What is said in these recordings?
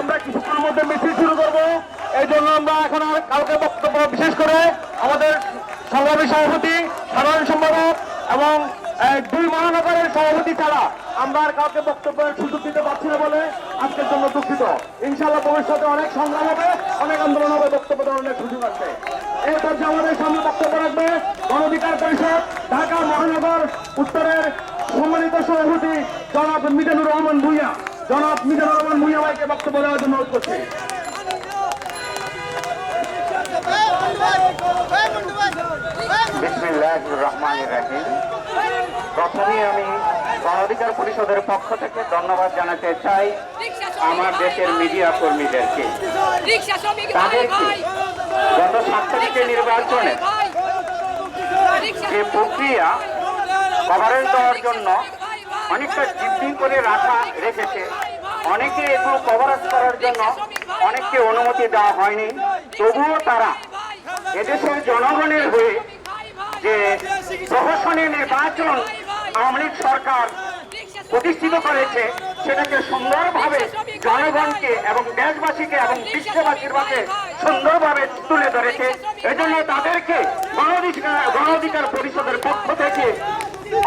আমরা কিছুক্ষণের মধ্যে মিছিল শুরু করব। এই জন্য আমরা এখন আর কাউকে বক্তব্য বিশেষ করে আমাদের সংগ্রামী সভাপতি, সাধারণ সম্পাদক এবং দুই মহানগরের সভাপতি ছাড়া আমরা আর কাউকে বক্তব্যের সুযোগ দিতে পারছি না বলে আজকের জন্য দুঃখিত। ইনশাল্লাহ ভবিষ্যতে অনেক সংগ্রাম হবে, অনেক আন্দোলন হবে, বক্তব্য দেওয়ার অনেক সুযোগ আছে। এরপর যে আমাদের সামনে বক্তব্য রাখবে গণধিকার পরিষদ, ঢাকা মহানগর উত্তরের সম্মানিত সভাপতি জনাব মিজানুর রহমান ভুইয়া। জনাব মিজানুর রহমান ভুইয়া ভাইকে বক্তব্য দেওয়ার জন্য অনুরোধ করছি। প্রথমে আমি গণঅধিকার পরিষদের পক্ষ থেকে ধন্যবাদ জানাতে চাই আমার দেশের মিডিয়া কর্মীদেরকে। তাদেরকে গত সাত তারিখে নির্বাচনে যে প্রক্রিয়া কভারেজ দেওয়ার জন্য অনেকটা জিপি করে রাখা রেখেছে। অনেকে এগুলো কভারেজ করার জন্য অনেককে অনুমতি দেওয়া হয়নি। তবুও তারা এদেশের জনগণের হয়ে যে প্রহসনের নির্বাচন আওয়ামী লীগ সরকার প্রতিষ্ঠিত করেছে, সেটাকে সুন্দরভাবে জনগণকে এবং দেশবাসীকে এবং বিশ্ববাসীর মাঝে সুন্দরভাবে তুলে ধরেছে। এজন্য তাদেরকে গণঅধিকার গণঅধিকার পরিষদের পক্ষ থেকে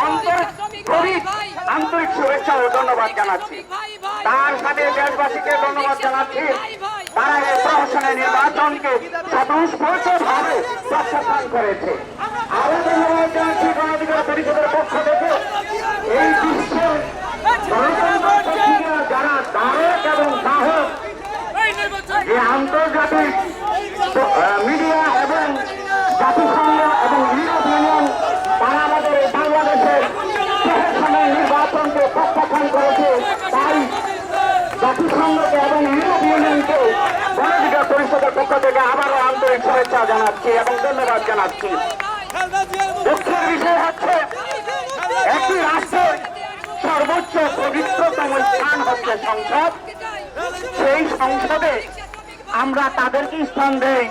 অন্তর গভীর আন্তরিক শুভেচ্ছা ও ধন্যবাদ জানাচ্ছি। তার সাথে দেশবাসীকে ধন্যবাদ জানাচ্ছি। তারা এই প্রহসনের নির্বাচনকে স্বতঃস্ফূর্তভাবে প্রত্যাখ্যান করেছে। আরও ধন্যবাদ জানাচ্ছি গণঅধিকার পরিষদের পক্ষ থেকে এই বিশ্বের গণতন্ত্র প্রক্রিয়া যারা ধারক এবং বাহক যে আন্তর্জাতিক আহ, মিডিয়া এবং জাতিসংঘ এবং ইউরোপ ইউনিয়ন তারা আমাদের এই বাংলাদেশের প্রশাসনের নির্বাচনকে প্রত্যাখ্যান করেছে তাই জাতিসংঘকে এবং ইউরোপ ইউনিয়নকে গণধিকার পরিষদের পক্ষ থেকে আবারও আন্তরিক শুভেচ্ছা জানাচ্ছি এবং ধন্যবাদ জানাচ্ছি। দুঃখের বিষয় হচ্ছে একটি রাষ্ট্রের সর্বোচ্চ পবিত্রতম স্থান হচ্ছে সংসদ। সেই সংসদে আমরা তাদেরকে স্থান দেই।